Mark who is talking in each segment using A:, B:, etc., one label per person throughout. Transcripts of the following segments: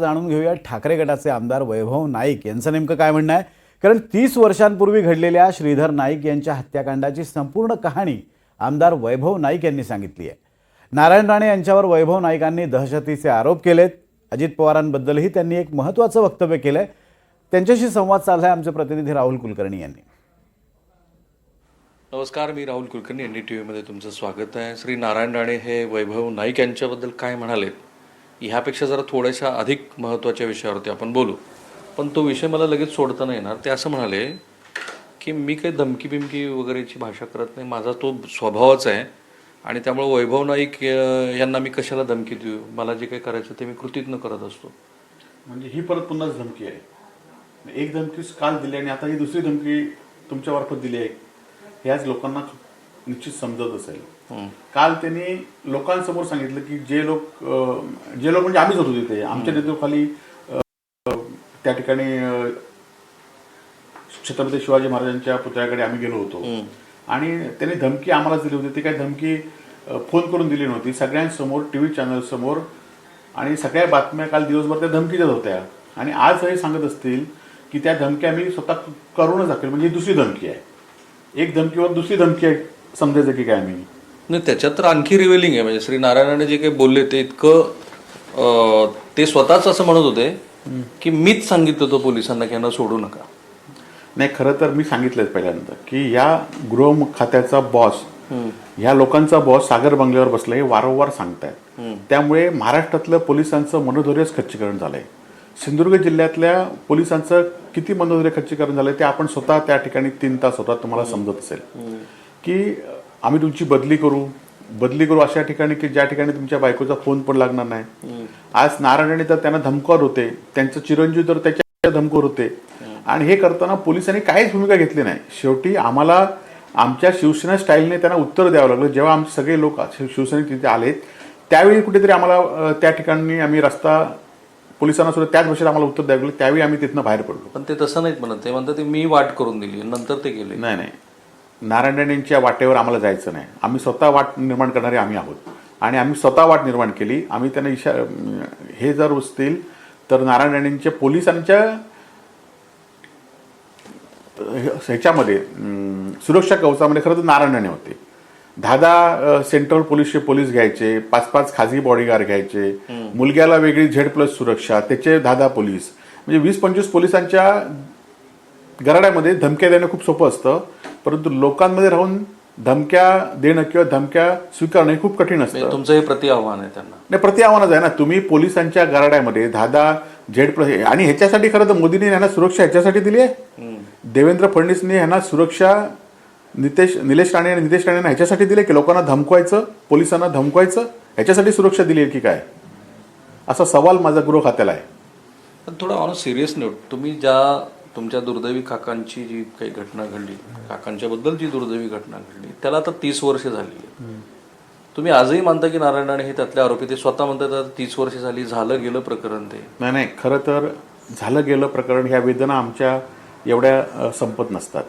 A: जाणून घेऊया ठाकरे गटाचे आमदार वैभव नाईक यांचं नेमकं काय म्हणणं आहे? कारण तीस वर्षांपूर्वी घडलेल्या श्रीधर नाईक यांच्या हत्याकांडाची संपूर्ण कहाणी आमदार वैभव नाईक यांनी सांगितली आहे. नारायण राणे यांच्यावर वैभव नाईकांनी दहशतीचे आरोप केलेत. अजित पवारांबद्दलही त्यांनी एक महत्त्वाचं वक्तव्य केलं आहे त्यांच्याशी संवाद साधला आमचे प्रतिनिधी राहुल कुलकर्णी यांनी.
B: नमस्कार मी Rahul Kulkarni N D T व्हीमध्ये तुमचं स्वागत आहे. श्री नारायण राणे हे वैभव नाईक यांच्याबद्दल काय म्हणालेत? ह्यापेक्षा जरा थोड्याशा अधिक महत्त्वाच्या विषयावरती आपण बोलू. पण तो विषय मला लगेच सोडता नाही येणार. ते असं म्हणाले की मी काही धमकी बिमकी वगैरेची भाषा करत नाही. माझा तो स्वभावच आहे आणि त्यामुळे वैभव नाईक यांना मी कशाला धमकी देऊ? मला जे काही करायचं ते मी कृतीतनं करत असतो.
C: म्हणजे ही परत पुन्हाच धमकी आहे. एक धमकी काल दिली आणि आता ही दुसरी धमकी तुमच्या मार्फत दिली आहे. ह्याच लोकांना निश्चित समजत असेल. काल त्यांनी लोकांसमोर सांगितलं की जे लोक जे लोक म्हणजे आम्हीच होतो तिथे. आमच्या नेतृत्वाखाली त्या ठिकाणी छत्रपती शिवाजी महाराजांच्या पुतळ्याकडे आम्ही गेलो होतो. आणि त्यांनी धमकी आम्हाला दिली होती. ती काही धमकी फोन करून दिली नव्हती. सगळ्यांसमोर टीव्ही चॅनल समोर आणि सगळ्या बातम्या काल दिवसभर त्या धमकी देत होत्या. आणि आज हे सांगत असतील की त्या धमक्या मी स्वतः करूनच दाखवेल. म्हणजे ही दुसरी धमकी आहे. एक धमकीवर दुसरी धमकी आहे. समजायचं की काय मी?
B: नाही त्याच्यात तर आणखी रिव्हिलिंग आहे. म्हणजे श्री नारायणाने जे काही बोलले ते इतकं ते स्वतःच असं म्हणत होते की मीच सांगितलं होतं पोलिसांना की यांना सोडू नका.
C: नाही खरं तर मी सांगितलंच पहिल्यांदा की या गृह खात्याचा बॉस ह्या लोकांचा बॉस सागर बंगल्यावर बसला हे वारंवार सांगतायत. त्यामुळे महाराष्ट्रातलं पोलिसांचं मनोधैर्यच खच्चीकरण झालंय. सिंधुदुर्ग जिल्ह्यातल्या पोलिसांचं किती मनोधैर्य खच्चीकरण झालंय ते आपण स्वतः त्या ठिकाणी तीन तास होता तुम्हाला समजत असेल. की आम्ही तुमची बदली करू. बदली करू अशा ठिकाणी की ज्या ठिकाणी तुमच्या बायकोचा फोन पण लागणार नाही. आज नारायणी तर त्यांना धमकावर होते. त्यांचं चिरंजीव तर त्याच्या धमकावर होते. आणि हे करताना पोलिसांनी काहीच भूमिका घेतली नाही. शेवटी आम्हाला आमच्या शिवसेना स्टाईलने त्यांना उत्तर द्यावं लागलं. जेव्हा आमचे सगळे लोक शिवसैनिक तिथे आलेत त्यावेळी कुठेतरी आम्हाला त्या ठिकाणी आम्ही रस्ता पोलिसांना सुद्धा त्याच भाषेत आम्हाला उत्तर द्यावं लागलं. त्यावेळी आम्ही तिथनं बाहेर पडलो.
B: पण ते तसं नाहीत म्हणत. ते म्हणतात मी वाट करून दिली. नंतर ते गेले.
C: नाही नाही. नारायण राणेंच्या वाटेवर आम्हाला जायचं नाही. आम्ही स्वतः वाट निर्माण करणारे आम्ही आहोत. आणि आम्ही स्वतः वाट निर्माण केली. आम्ही त्यांना इशा हे जर असतील तर नारायण राणेंच्या पोलिसांच्या ह्याच्यामध्ये सुरक्षा कवचामध्ये खरं तर नारायण राणे होते. दहा दहा सेंट्रल पोलीसचे पोलीस घ्यायचे पाच पाच खाजगी बॉडीगार्ड घ्यायचे मुलग्याला वेगळी झेड प्लस सुरक्षा त्याचे दहा दहा पोलीस. म्हणजे वीस पंचवीस पोलिसांच्या गराड्यामध्ये धमक्या देणं खूप सोपं असतं. परंतु लोकांमध्ये राहून धमक्या देणं किंवा धमक्या स्वीकारणं हे खूप कठीण असतं
B: म्हणजे तुमचं हे प्रति आव्हान आहे त्यांना.
C: नाही प्रति आव्हानच आहे ना. तुम्ही पोलिसांच्या गराड्यामध्ये दहा झेड प्लस आणि ह्याच्यासाठी खरं तर मोदींनी यांना सुरक्षा ह्याच्यासाठी दिली आहे? देवेंद्र फडणवीसने यांना सुरक्षा नितेश निलेश राणे आणि नितेश राणेंना ह्याच्यासाठी दिले की लोकांना धमकवायचं पोलिसांना धमकवायचं ह्याच्यासाठी सुरक्षा दिली आहे की काय? असा सवाल माझा गृह खात्याला आहे.
B: पण थोडा ऑन सिरियस नोट तुम्ही ज्या तुमच्या दुर्दैवी काकांची जी काही घटना घडली काकांच्या बद्दल जी दुर्दैवी घटना घडली त्याला आता तीस वर्ष झाली तुम्ही आजही मानता की नारायण राणे हे त्यातले आरोपी ते स्वतः म्हणतात तीस वर्ष झाली झालं गेलं प्रकरण ते.
C: नाही नाही खरं तर झालं गेलं प्रकरण ह्या वेदना आमच्या एवढ्या संपत नसतात.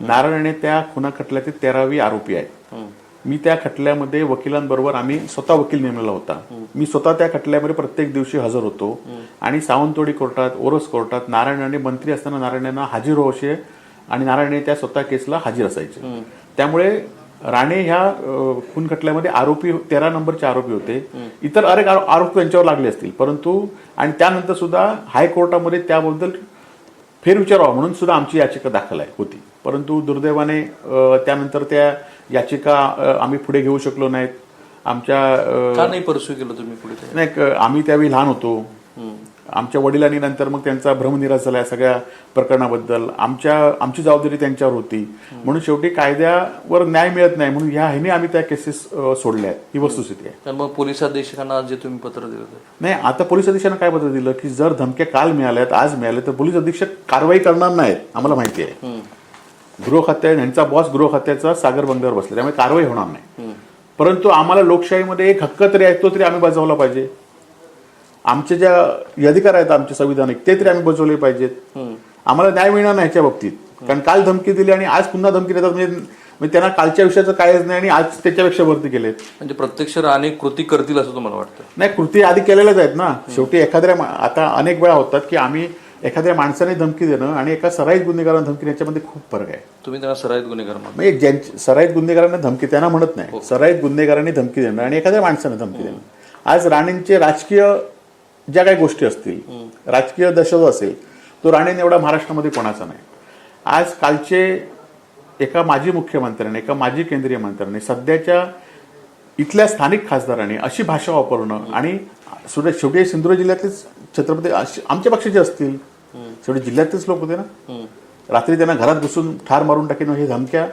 C: नारायणने त्या खुना खटल्याचे तेरावी आरोपी आहेत. मी त्या खटल्यामध्ये वकिलांबरोबर आम्ही स्वतः वकील नेमलेला होता. मी स्वतः त्या खटल्यामध्ये प्रत्येक दिवशी हजर होतो. आणि सावंतवाडी कोर्टात ओरस कोर्टात नारायण राणे मंत्री असताना नारायण यांना हाजीर असे आणि नारायण त्या स्वतः केसला हाजीर असायचे. त्यामुळे राणे ह्या खून खटल्यामध्ये आरोपी तेरा नंबरचे आरोपी होते. इतर अनेक आरो- आरोप त्यांच्यावर लागले असतील. परंतु आणि त्यानंतर सुद्धा हायकोर्टामध्ये त्याबद्दल फेरविचार व्हावा म्हणून सुद्धा आमची याचिका दाखल आहे होती. परंतु दुर्दैवाने त्यानंतर त्या याचिका आम्ही पुढे घेऊ शकलो नाहीत. आमच्या
B: नाही परसू केलं तुम्ही पुढे
C: नाही आम्ही त्यावेळी लहान होतो. आमच्या वडिलांनी नंतर मग त्यांचा भ्रमनिराश झाला या सगळ्या प्रकरणाबद्दल. आमच्या आमची जबाबदारी त्यांच्यावर होती. म्हणून शेवटी कायद्यावर न्याय मिळत नाही म्हणून ह्या ह्याने आम्ही त्या केसेस सोडल्या. आहेत ही वस्तुस्थिती आहे.
B: तर मग पोलीस अधीक्षकांना जे तुम्ही पत्र दिलं होतं
C: नाही आता पोलीस अधीक्षकांना काय पत्र दिलं? की जर धमक्या काल मिळाल्यात आज मिळाल्या तर पोलीस अधीक्षक कारवाई करणार नाहीत आम्हाला माहिती आहे. गृह खात्या यांचा बॉस गृह खात्याचा सागर बंगल्यावर बसला. त्यामुळे कारवाई होणार नाही. परंतु आम्हाला लोकशाहीमध्ये एक हक्क तरी आहे तो तरी आम्ही बजावला पाहिजे. आमचे ज्या अधिकार आहेत आमचे संविधानिक ते तरी आम्ही बजावले पाहिजेत. आम्हाला न्याय मिळणार नाही ह्याच्या बाबतीत. कारण काल धमकी दिली आणि आज पुन्हा धमकी देतात म्हणजे म्हणजे त्यांना कालच्या विषयाचं कायच नाही आणि आज त्याच्यापेक्षा वरती गेलेत.
B: म्हणजे प्रत्यक्ष राणे कृती करतील असं तुम्हाला वाटतं?
C: नाही कृती आधी केलेल्याच आहेत ना. शेवटी एखाद्या आता अनेक वेळा होतात की आम्ही एखाद्या माणसाने धमकी देणं आणि एका सराईत गुन्हेगारांना धमकी देण्याच्या मध्ये खूप फरक आहे.
B: तुम्ही त्यांना सराईत गुन्हेगार
C: म्हणजे ज्यांची सराईत गुन्हेगारांना धमकी त्यांना म्हणत नाही. सराईत गुन्हेगारांनी धमकी देणं आणि एखाद्या माणसाने धमकी देणं. आज राणेंचे राजकीय ज्या काही गोष्टी असतील राजकीय दशो असेल तो राणेने एवढा महाराष्ट्रामध्ये कोणाचा नाही. आज कालचे एका माजी मुख्यमंत्र्याने एका माजी केंद्रीय मंत्र्याने सध्याच्या इथल्या स्थानिक खासदारांनी अशी भाषा वापरणं आणि सुरे- शेवटी सिंधुदुर्ग जिल्ह्यातलेच छत्रपती आमच्या पक्षाचे असतील शेवटी जिल्ह्यातलेच लोक होते ना. रात्री त्यांना घरात घुसून ठार मारून टाकीन हे धमक्या.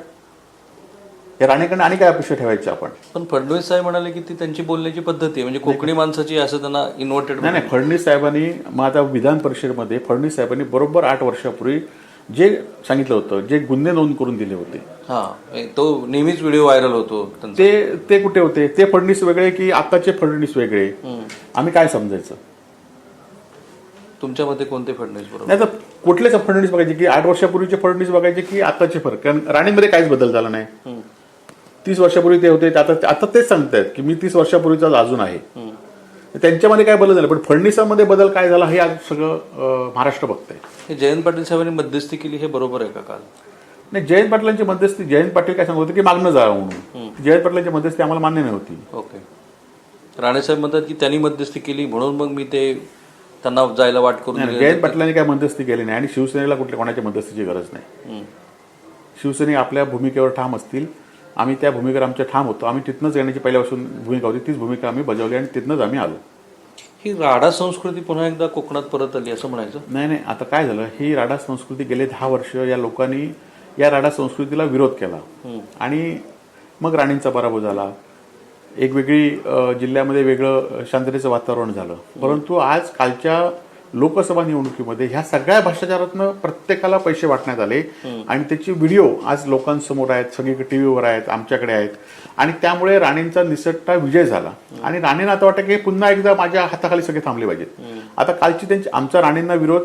C: हे राणेकडनं आणि काय अपेक्षा ठेवायची आपण?
B: पण फडणवीस साहेब म्हणाले की ती त्यांची बोलण्याची पद्धती आहे म्हणजे कोकणी माणसाची असं त्यांना इन्व्हर्टेड
C: नाही नाही फडणवीस साहेबांनी मग आता विधान परिषदेमध्ये फडणवीस साहेबांनी बरोबर आठ वर्षापूर्वी जे सांगितलं होतं जे गुन्हे नोंद करून दिले होते.
B: हा तो नेहमीच व्हिडिओ व्हायरल होतो.
C: ते ते कुठे होते? ते फडणवीस वेगळे की आताचे फडणवीस वेगळे? आम्ही काय समजायचं?
B: तुमच्या मते कोणते फडणवीस बरोबर?
C: नाही तर कुठलेच फडणवीस बघायचे की आठ वर्षापूर्वीचे फडणवीस बघायचे की आताचे फरक? कारण राणेमध्ये काहीच बदल झाला नाही. तीस वर्षापूर्वी ते होते आता आता तेच सांगतायत की मी तीस वर्षापूर्वीचा अजून आहे. त्यांच्यामध्ये काय बदल झाला? पण फडणवीसामध्ये बदल काय झाला हे आज सगळं महाराष्ट्र बघतंय.
B: हे जयंत पाटील साहेबांनी मध्यस्थी केली हे बरोबर आहे का काल?
C: नाही जयंत पाटलांची मध्यस्थी जयंत पाटील काय सांगत होते की मागणं जा म्हणून. जयंत पाटलांची मध्यस्थी आम्हाला मान्य नव्हती.
B: ओके. राणेसाहेब म्हणतात की त्यांनी मध्यस्थी केली म्हणून मग मी ते त्यांना जायला वाट करून दिली.
C: जयंत पाटलांनी काय मध्यस्थी केली नाही आणि शिवसेनेला कुठल्या कोणाच्या मध्यस्थीची गरज नाही.
B: हम्म.
C: शिवसैनिक आपल्या भूमिकेवर ठाम असतील आम्ही त्या भूमिकेवर आमच्या ठाम होतो. आम्ही तिथनंच येण्याची पहिल्यापासून भूमिका होती तीच भूमिका आम्ही बजावली आणि तिथनंच आम्ही आलो.
B: ही राडा संस्कृती पुन्हा एकदा कोकणात परत आली असं म्हणायचं?
C: नाही नाही आता काय झालं ही राडा संस्कृती गेले दहा वर्ष या लोकांनी या राडा संस्कृतीला विरोध केला. आणि मग राणींचा पराभव झाला. एक वेगळी जिल्ह्यामध्ये वेगळं शांततेचं वातावरण झालं. परंतु आज कालच्या लोकसभा निवडणुकीमध्ये ह्या सगळ्या भ्रष्टाचारातनं प्रत्येकाला पैसे वाटण्यात आले. आणि त्याची व्हिडिओ आज लोकांसमोर आहेत सगळीकडे टीव्हीवर आहेत आमच्याकडे आहेत. आणि त्यामुळे राणेंचा निसटता विजय झाला. आणि राणेंना आता वाटतं की पुन्हा एकदा माझ्या हाताखाली सगळे थांबले पाहिजेत. आता कालची त्यांची आमचा राणेंना विरोध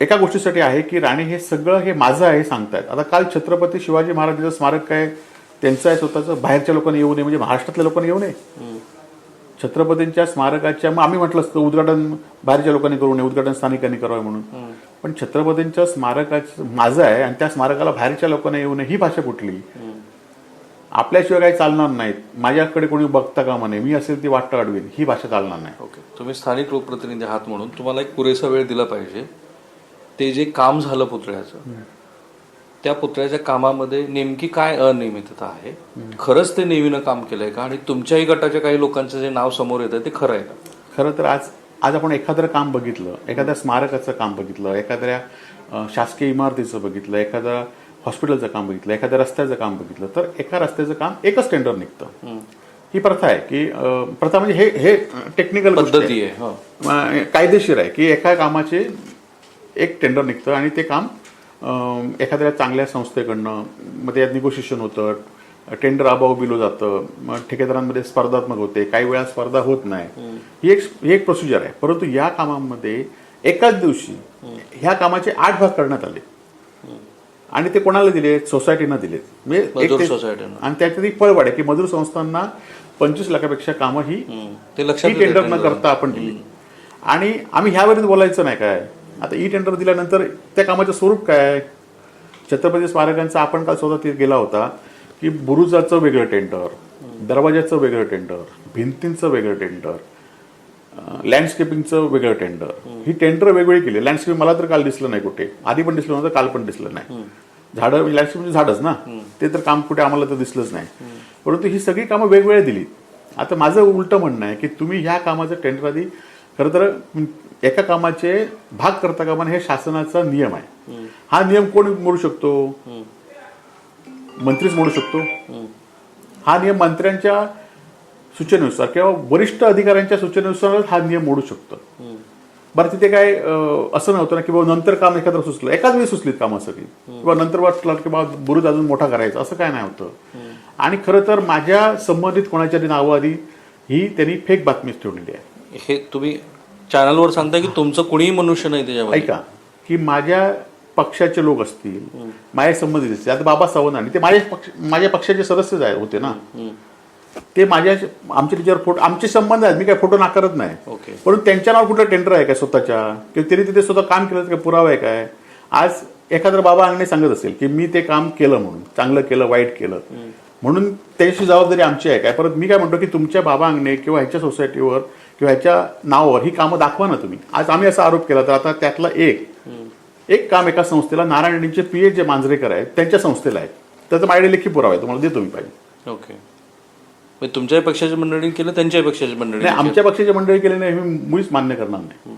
C: एका गोष्टीसाठी आहे की राणे हे सगळं हे माझं आहे सांगतायत. आता काल छत्रपती शिवाजी महाराजांचं स्मारक काय त्यांचं आहे स्वतःचं. बाहेरच्या लोकांनी येऊ नये म्हणजे महाराष्ट्रातल्या लोकांनी येऊ नये. छत्रपतींच्या स्मारकाच्या मग आम्ही म्हटलं असतं उद्घाटन बाहेरच्या लोकांनी करू नये उद्घाटन स्थानिकांनी करावं म्हणून. पण छत्रपतींच्या स्मारकाचं माझं आहे आणि त्या स्मारकाला बाहेरच्या लोकांना येऊ नये ही भाषा कुठली? आपल्याशिवाय काही चालणार नाहीत. माझ्याकडे कोणी बघता कामा नये मी असेल ती वाटतं अडवीन ही भाषा चालणार नाही.
B: ओके. तुम्ही स्थानिक लोकप्रतिनिधी आहात म्हणून तुम्हाला एक पुरेसा वेळ दिला पाहिजे. ते जे काम झालं पुतळ्याचं त्या पुतळ्याच्या कामामध्ये नेमकी काय अनियमितता आहे? खरंच ते नेहमीनं काम केलंय का? आणि तुमच्याही गटाच्या काही लोकांचं जे नाव समोर येतं ते खरं आहे का?
C: खरं तर आज आज आपण एखादं काम बघितलं एखाद्या स्मारकाचं काम बघितलं एखाद्या शासकीय इमारतीचं बघितलं एखाद्या हॉस्पिटलचं काम बघितलं एखाद्या रस्त्याचं काम बघितलं तर एका रस्त्याचं काम एकच टेंडर निघतं. ही प्रथा आहे की प्रथा म्हणजे हे हे टेक्निकल
B: पद्धती आहे. हो.
C: कायदेशीर आहे की एका कामाचे एक टेंडर निघतं आणि ते काम एखाद्या चांगल्या संस्थेकडनं मग त्यात निगोशिएशन होतं टेंडर अभाव बिलो जातं मग ठेकेदारांमध्ये स्पर्धात्मक होते काही वेळा स्पर्धा होत नाही. ही एक ही एक प्रोसिजर आहे. परंतु या कामामध्ये एकाच दिवशी ह्या कामाचे आठ भाग करण्यात आले. आणि ते कोणाला दिले? सोसायटीनं दिले म्हणजे. आणि त्याच्यात एक पळवाड आहे की मजूर संस्थांना पंचवीस लाखापेक्षा कामं ही टेंडर न. करता आपण दिली. आणि आम्ही ह्यावरच बोलायचं नाही काय? आता e ई टेंडर दिल्यानंतर त्या कामाचं स्वरूप काय? छत्रपती स्मारकांचा आपण काल स्वतः तिथे गेला होता की बुरुजाचं वेगळं टेंडर दरवाजाचं वेगळं टेंडर भिंतींचं वेगळं टेंडर लँडस्केपिंगचं वेगळं टेंडर ही टेंडर वेगवेगळी केली. लँडस्केपिंग मला तर काल दिसलं नाही कुठे. आधी पण दिसलं नव्हतं काल पण दिसलं नाही. झाडं लँडस्केप म्हणजे, म्हणजे झाडच ना. ते तर काम कुठे आम्हाला तर दिसलंच नाही. परंतु ही सगळी कामं वेगवेगळी दिली. आता माझं उलटं म्हणणं आहे की तुम्ही ह्या कामाचं टेंडर आधी खरं तर एका कामाचे भाग करता कामा हे शासनाचा नियम आहे. हा नियम कोण मोडू शकतो? मंत्रीच मोडू शकतो. हा नियम मंत्र्यांच्या सूचनेनुसार किंवा वरिष्ठ अधिकाऱ्यांच्या सूचनेनुसार हा नियम मोडू शकतो. बरं तिथे काय असं नव्हतं ना की बाबा नंतर काम एखादं सुचलं. एकाच वेळी सुचलीत कामं सगळी. किंवा नंतर वाटलं की बाबा बुरुज अजून मोठा करायचा असं काय नाही होतं. आणि खरं तर माझ्या संबंधित कोणाच्या तरी नावं आधी ही त्यांनी फेक बातमीच ठेवलेली आहे.
B: हे तुम्ही चॅनलवर सांगताय की तुमचं कुणीही मनुष्य नाही त्याच्यामध्ये.
C: ऐका की माझ्या पक्षाचे लोक असतील माझ्या संबंधित असतील आता बाबा सावंत आणि ते माझ्या पक्ष माझ्या पक्षाचे सदस्यच आहे होते ना. ते माझ्या आमच्या त्याच्यावर फोटो आमचे संबंध आहेत मी काय फोटो नाकारत नाही. परंतु त्यांच्या नावावर कुठं टेंडर आहे काय स्वतःच्या? किंवा त्यांनी तिथे स्वतः काम केलं काय पुरावा आहे काय? आज एखादा बाबा अंगणे सांगत असेल की मी ते काम केलं म्हणून चांगलं केलं वाईट केलं. म्हणून त्याची जबाबदारी आमची आहे काय? परत मी काय म्हणतो की तुमच्या बाबा अंगणे किंवा ह्याच्या सोसायटीवर किंवा ह्याच्या नावावर ही कामं दाखवा ना तुम्ही. आज आम्ही असा आरोप केला तर आता त्यातला एक. एक काम एका संस्थेला नारायण रेड्डींचे पी जे मांजरेकर आहेत त्यांच्या संस्थेला आहे. त्याचा माझ्याकडे लेखी पुरावा आहे तुम्हाला देतो मी पाहिजे.
B: ओके. तुमच्याही पक्षाची मंडळी केलं त्यांच्याही पक्षाची मंडळी
C: नाही आमच्या पक्षाचे मंडळी केले नाही मी मुळीच मान्य करणार नाही.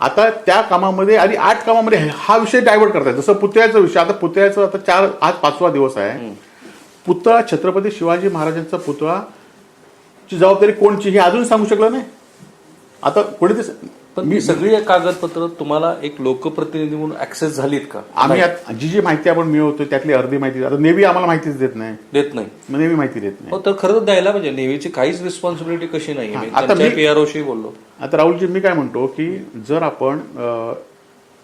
C: आता त्या कामामध्ये आणि आठ कामामध्ये हा विषय डायव्हर्ट करताय जसं पुतळ्याचा विषय आता पुतळ्याचं आता चार आज पाचवा दिवस आहे. पुतळा छत्रपती शिवाजी महाराजांचा पुतळा ची जबाबदारी कोणची हे अजून सांगू शकलं नाही. आता कोणी ते
B: पण मी सगळी कागदपत्र तुम्हाला एक लोकप्रतिनिधी म्हणून ऍक्सेस झालीत का?
C: आम्ही आत- जी जी माहिती आपण मिळवतो त्यातली अर्धी माहिती आता नेव्ही आम्हाला माहितीच देत नाही.
B: देत नाही.
C: मग नेव्ही माहिती देत नाही.
B: हो तर खरं तर द्यायला पाहिजे नेव्हीची काहीच रिस्पॉन्सिबिलिटी कशी नाही मी
C: आता
B: त्यांच्या
C: मी-
B: पीआरओशी बोललो.
C: आता राहुलजी मी काय म्हणतो की जर आपण अं,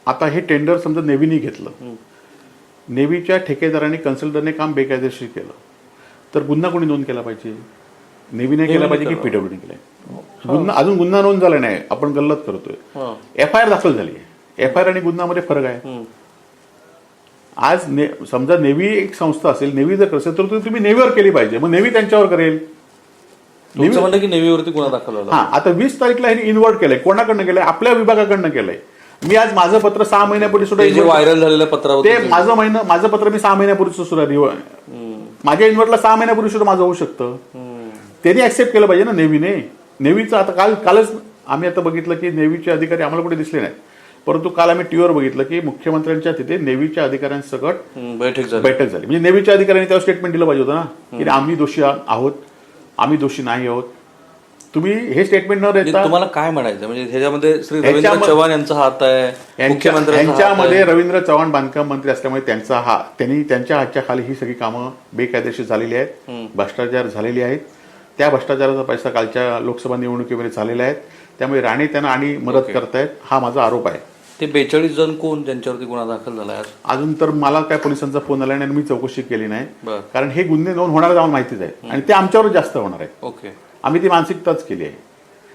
C: आता हे टेंडर समजा नेव्हीने घेतलं. नेव्हीच्या ठेकेदाराने कन्सल्टरने काम बेकायदेशीर केलं. तर गुन्हा कोणी नोंद केला पाहिजे? नेव्हीने केला पाहिजे की पीडब्ल्यूने केलाय? गुन्हा अजून गुन्हा नोंद झाला नाही. आपण गल्लत करतोय.
B: हा.
C: एफ आय आर दाखल झाली एफ आय आर आणि गुन्ह्यामध्ये फरक आहे. आज ने समजा नेव्ही एक संस्था असेल नेव्ही जर असेल तर तुम्ही नेव्हीवर केली पाहिजे. मग नेव्ही त्यांच्यावर करेल.
B: म्हणणं की नेव्हीवरती गुन्हा दाखल
C: हा. आता वीस तारीखला ह्यांनी इन्व्हर्ट केलंय. कोणाकडनं केलंय? आपल्या विभागाकडनं केलंय. मी आज माझं पत्र सहा महिन्यापूर्वी सुद्धा
B: व्हायरल झालेल्या पत्रावर
C: ते माझं महिना माझं पत्र मी सहा महिन्यापूर्वी सुद्धा माझ्या इन्व्हर्टला सहा महिन्यापूर्वी सुद्धा माझं होऊ शकतं. त्यांनी ऍक्सेप्ट केलं पाहिजे ना नेव्हीने. नेव्हीचं आता काल कालच आम्ही आता बघितलं की नेव्हीचे अधिकारी आम्हाला कुठे दिसले नाहीत. परंतु काल आम्ही टीव्हीवर बघितलं की मुख्यमंत्र्यांच्या तिथे नेव्हीच्या अधिकाऱ्यांसकट
B: बैठक झाली.
C: बैठक झाली. म्हणजे नेव्हीच्या अधिकाऱ्यांनी त्यावर स्टेटमेंट दिलं पाहिजे होतं ना की आम्ही दोषी आहोत आम्ही दोषी नाही आहोत. तुम्ही हे स्टेटमेंट न
B: म्हणजे
C: देता
B: तुम्हाला काय म्हणायचं? म्हणजे ह्याच्यामध्ये श्री रवींद्र चव्हाण यांचा हात आहे
C: यांच्यामध्ये. रवींद्र चव्हाण बांधकाम मंत्री असल्यामुळे त्यांचा हा त्यांनी त्यांच्या हातच्या खाली ही सगळी कामं बेकायदेशीर झालेली आहेत. भ्रष्टाचार झालेली आहेत. त्या भ्ष्टाचाराचा पैसा कालच्या लोकसभा निवडणुकीमध्ये झालेला आहे त्यामुळे राणे त्यांना आणि मदत करतायत हा माझा आरोप आहे.
B: ते बेचाळीस जण कोण? ज्यांच्यावरती गुन्हा दाखल झाला आज?
C: अजून तर मला काय पोलिसांचा फोन आला नाही आणि मी चौकशी केली नाही. कारण हे गुन्हे नोंद होणार आम्हाला माहितीच आहे. आणि ते आमच्यावर जास्त होणार आहे.
B: ओके.
C: आम्ही ती मानसिकताच केली आहे.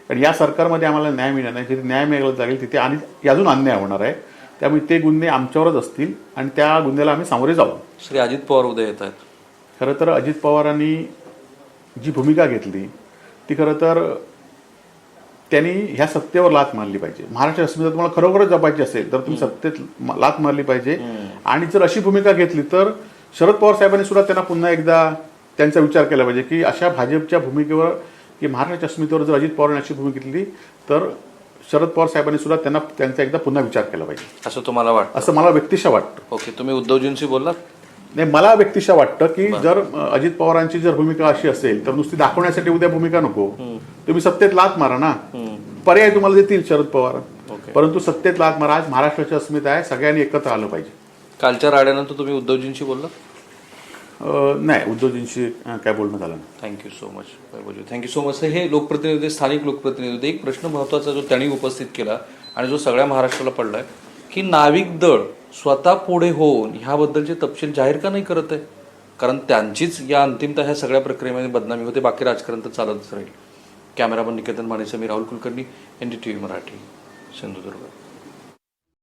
C: कारण या सरकारमध्ये आम्हाला न्याय मिळणार नाही. जिथे न्याय मिळायला लागेल तिथे आणि अजून अन्याय होणार आहे. त्यामुळे ते गुन्हे आमच्यावरच असतील आणि त्या गुन्ह्याला आम्ही सामोरे जाऊ.
B: श्री अजित पवार उद्या येत आहेत.
C: खरं तर अजित पवारांनी जी भूमिका घेतली ती खरं तर त्यांनी ह्या सत्तेवर लात मारली पाहिजे. महाराष्ट्र अस्मिता तुम्हाला खरोखरच जपायची असेल तर तुम्ही सत्तेत लात मारली पाहिजे. आणि जर अशी भूमिका घेतली तर शरद पवार साहेबांनी सुद्धा त्यांना पुन्हा एकदा त्यांचा विचार केला पाहिजे की अशा भाजपच्या भूमिकेवर की महाराष्ट्र अस्मितेवर जर अजित पवारांनी अशी भूमिका घेतली तर शरद पवार साहेबांनी सुद्धा त्यांना त्यांचा एकदा पुन्हा विचार केला पाहिजे.
B: असं तुम्हाला वाटतं?
C: असं मला व्यक्तिशः वाटतं.
B: ओके तुम्ही उद्धवजींशी बोललात?
C: नाही मला व्यक्तिशः वाटतं की जर अजित पवारांची जर भूमिका अशी असेल तर नुसती दाखवण्यासाठी उद्या भूमिका नको. तुम्ही सत्तेत लात मारा ना. पर्याय तुम्हाला देतील शरद पवार. परंतु सत्तेत लात मारा आज महाराष्ट्राची अस्मिता आहे सगळ्यांनी एकत्र आलं पाहिजे.
B: कालच्या राड्यानंतर तुम्ही उद्धवजींशी बोललात?
C: अ, नाही उद्धवजींशी काय बोलणं झालं नाही.
B: थँक्यू सो मच वैभवजी. थँक्यू सो मच हे लोकप्रतिनिधी स्थानिक लोकप्रतिनिधी. एक प्रश्न महत्त्वाचा जो त्यांनी उपस्थित केला आणि जो सगळ्या महाराष्ट्राला पडलाय की नाविक दळ स्वतः पुढे होऊन ह्याबद्दलचे तपशील जाहीर का नाही करत आहे? कारण त्यांचीच या अंतिमता ह्या सगळ्या प्रक्रियेमध्ये बदनामी होते बाकी राजकारण तर चालतच राहील. Cameraman Niketan Mane Samir Rahul Kulkarni N D T V Marathi Sindhudurg.